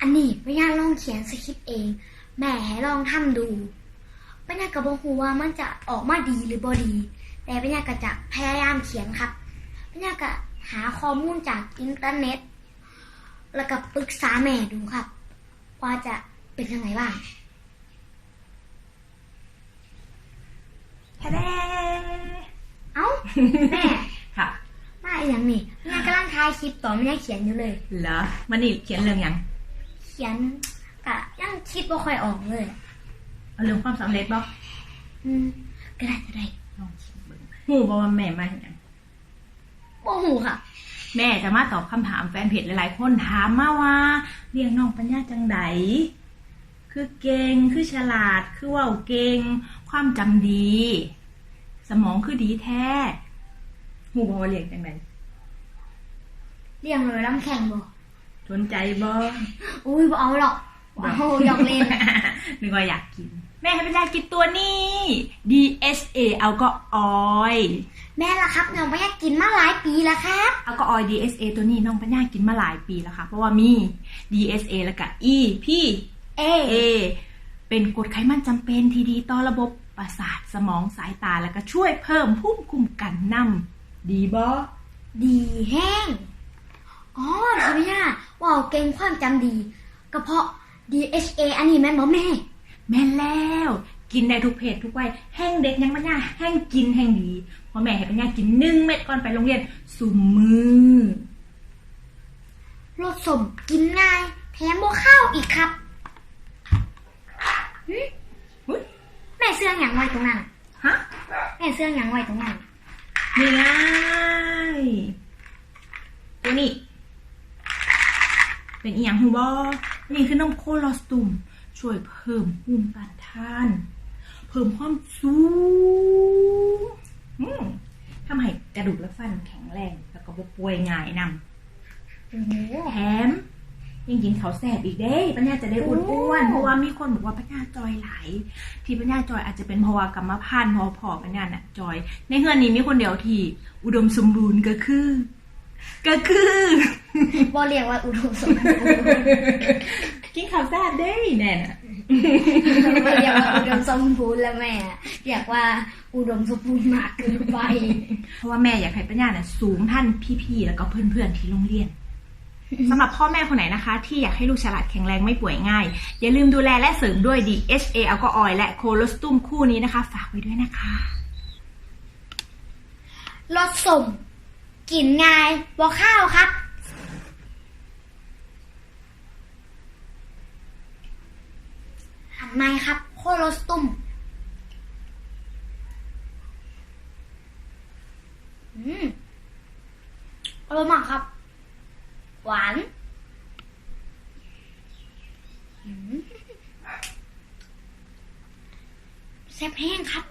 อันนี้ปัญญาลองเขียนสคริปต์เอง แม่ให้ลองทำดูปัญญาก็บอกฮูว่ามันจะออกมาดีหรือบ่ดี แต่ปัญญาก็จะพยายามเขียนครับปัญญาก็หาข้อมูลจากอินเทอร์เน็ต แล้วก็ปรึกษาแม่ดูครับ ว่าจะเป็นยังไงบ้างแท้แด้เอ้าแม่ค่ะมาอีกอย่างนี่ปัญญากำลังถ่ายคลิปต่อปัญญาเขียนอยู่เลย เหรอ มันนี่เขียนเรื่องหยังเขียนกะยังคิดว่าค่อยออกเลยเอาเรื่องความสำเร็จบ่อืมก็ได้ก็ได้ลองคิดเบิ่งหูบ่ว่าแม่มาเห็นหยังโมหูค่ะ แม่จะมาตอบคำถามแฟนเพจหลายๆ คนถามมาว่าเรียงน้องปัญญาจังไดคือเก่งคือฉลาดคือเว่าเก่งความจำดี สมองคือดีแท้หูบ่ว่าเรียงจังไดเรียงเลยลำแข่งบ่ สนใจบ่อุ้ยบ่เอาหรอกบ่เอาหยอกเล่นนึกว่าอยากกิน แม่ให้ปัญญากินตัวนี้ DSA เอาก็ออย แม่ล่ะครับน้องปัญญากินมาหลายปีแล้วครับเอาก็ออย DSA ตัวนี้น้องปัญญากินมาหลายปีแล้วค่ะ เพราะว่ามี DSA แล้วก็ E พี่เอ A เป็นกรดไขมันจำเป็นที่ดีต่อระบบประสาทสมองสายตาแล้วก็ช่วยเพิ่มภูมิคุ้มกันนำดีบ่ดีแห้งอ๋อที่ปัญญาว่าวเก่งความจำดีก็เพราะ DHA อันนี้แม่นบ่แม่ แม่นแล้ว กินได้ทุกเพศทุกวัยแห้งเด็กยังปัญญาแห้งกินแห้งดีเพราะแม่ให้ปัญญากินหนึ่งเม็ดก่อนไปโรงเรียนสุมมือรสสมกินง่ายแถมบ่ข้าวอีกครับหึอุ๊ยแม่เสื้อหยังไว้ตรงนั้น ฮะ แม่เสื้อหยังไว้ตรงนั้นนี่ไงตัวนี้ เป็นอีหยังฮูบอนี่คือนมโคลอสตุมช่วยเพิ่มภูมิต้านทาน เพิ่มความสูงอืมทำให้กระดูกและฟันแข็งแรง แล้วก็บ่ป่วยง่ายนำโอ้โหแถมยังกินเขาวแสบอีกเด้ปัญญาจะได้อ้วนๆเพราะว่ามีคนบอกว่าปัญญาจอยไหลายที่ปัญญาจอยอาจจะเป็นเพราะว่ากรรมพันธุ์เพราะพ่อปัญญาน่ะจอย ในเฮือนนี้มีคนเดียวที่อุดมสมบูรณ์ก็คือ ก็คือบ่เรียกว่าอุดมสมบูรณ์กินข้าวแซ่บได้แน่น่ะบ่เรียกว่าอุดมสมบูรณ์แล้วแม่เรียกว่าอุดมสมบูรณ์มากเกินไป เพราะว่าแม่อยากให้ปัญญาน่ะสูงท่านพี่ๆแล้วก็เพื่อนๆที่โรงเรียนสำหรับพ่อแม่คนไหนนะคะ ที่อยากให้ลูกฉลาดแข็งแรงไม่ป่วยง่าย อย่าลืมดูแลและเสริมด้วย DHA แอลกอฮอล์และโคโลสตุมคู่นี้นะคะ ฝากไว้ด้วยนะคะรสสม กินง่ายบ่ข้าวครับ หันไม้ครับ โคโลสตุมอืมอร่อยมากครับ หวานแซ่บแห้งครับ